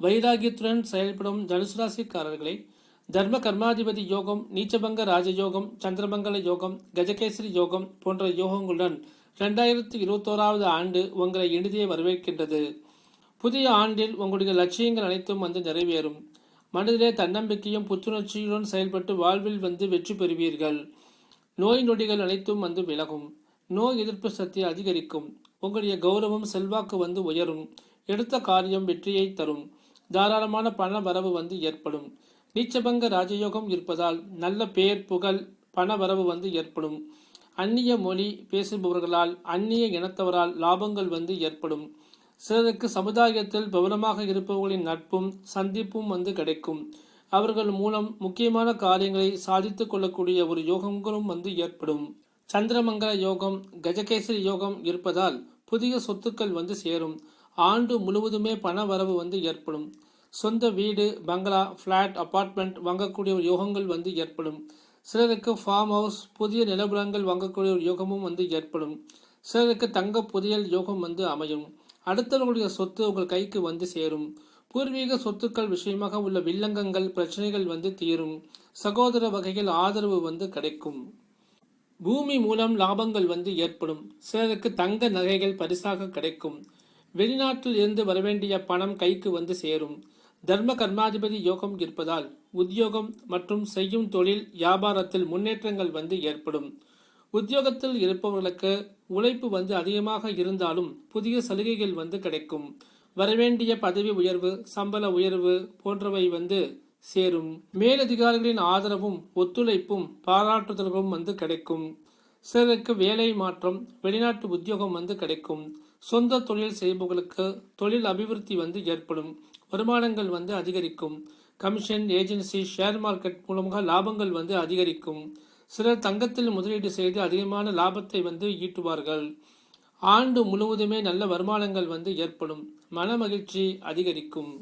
வைராகியத்துடன் செயல்படும் தனுசு ராசிக்காரர்களை தர்ம கர்மாதிபதி யோகம் நீச்சபங்க ராஜயோகம் சந்திரமங்கல யோகம் கஜகேசரி யோகம் போன்ற யோகங்களுடன் இரண்டாயிரத்தி இருபத்தோராவது ஆண்டு உங்களை இனிதே வரவேற்கின்றது. புதிய ஆண்டில் உங்களுடைய லட்சியங்கள் அனைத்தும் வந்து நிறைவேறும். மனதிலே தன்னம்பிக்கையும் புத்துணர்ச்சியுடன் செயல்பட்டு வாழ்வில் வந்து வெற்றி பெறுவீர்கள். நோய் நொடிகள் அனைத்தும் வந்து விலகும். நோய் எதிர்ப்பு சக்தி அதிகரிக்கும். உங்களுடைய கௌரவம் செல்வாக்கு வந்து உயரும். எடுத்த காரியம் வெற்றியை தரும். தாராளமான பண வரவு வந்து ஏற்படும். நீச்சபங்க ராஜயோகம் இருப்பதால் நல்ல பெயர் புகழ் பண வரவு வந்து ஏற்படும். அந்நிய மொழி பேசுபவர்களால் அந்நிய இனத்தவரால் லாபங்கள் வந்து ஏற்படும். சிலருக்கு சமுதாயத்தில் பவனமாக இருப்பவர்களின் நட்பும் சந்திப்பும் வந்து கிடைக்கும். அவர்கள் மூலம் முக்கியமான காரியங்களை சாதித்து கொள்ளக்கூடிய ஒரு யோகங்களும் வந்து ஏற்படும். சந்திரமங்கல யோகம் கஜகேசரி யோகம் இருப்பதால் புதிய சொத்துக்கள் வந்து சேரும். ஆண்டு முழுவதுமே பண வரவு வந்து ஏற்படும். சொந்த வீடு பங்களா ஃப்ளாட் அப்பார்ட்மெண்ட் வாங்கக்கூடிய ஒரு யோகங்கள் வந்து ஏற்படும். சிலருக்கு ஃபார்ம் ஹவுஸ் புதிய நிலபுலங்கள் வாங்கக்கூடிய ஒரு யோகமும் வந்து ஏற்படும். சிலருக்கு தங்க புதையல் யோகம் வந்து அமையும். அடுத்தவர்களுடைய சொத்து உங்கள் கைக்கு வந்து சேரும். பூர்வீக சொத்துக்கள் விஷயமாக உள்ள வில்லங்கங்கள் பிரச்சனைகள் வந்து தீரும். சகோதர வகையில் ஆதரவு வந்து கிடைக்கும். பூமி மூலம் லாபங்கள் வந்து ஏற்படும். சிலருக்கு தங்க நகைகள் பரிசாக கிடைக்கும். வெளிநாட்டில் இருந்து வரவேண்டிய பணம் கைக்கு வந்து சேரும். தர்ம கர்மாதிபதி யோகம் இருப்பதால் உத்தியோகம் மற்றும் செய்யும் தொழில் வியாபாரத்தில் முன்னேற்றங்கள் வந்து ஏற்படும். உத்தியோகத்தில் இருப்பவர்களுக்கு உழைப்பு வந்து அதிகமாக இருந்தாலும் புதிய சலுகைகள் வந்து கிடைக்கும். வரவேண்டிய பதவி உயர்வு சம்பள உயர்வு போன்றவை வந்து சேரும். மேலதிகாரிகளின் ஆதரவும் ஒத்துழைப்பும் பாராட்டுதல்களும் வந்து கிடைக்கும். சிலருக்கு வேலை மாற்றம் வெளிநாட்டு உத்தியோகம் வந்து கிடைக்கும். சொந்த தொழில் செய்பவர்களுக்கு தொழில் அபிவிருத்தி வந்து ஏற்படும். வருமானங்கள் வந்து அதிகரிக்கும். கமிஷன் ஏஜென்சி ஷேர் மார்க்கெட் மூலமாக லாபங்கள் வந்து அதிகரிக்கும். சிலர் தங்கத்தில் முதலீடு செய்து அதிகமான லாபத்தை வந்து ஈட்டுவார்கள். ஆண்டு முழுவதுமே நல்ல வருமானங்கள் வந்து ஏற்படும். மன மகிழ்ச்சி அதிகரிக்கும்.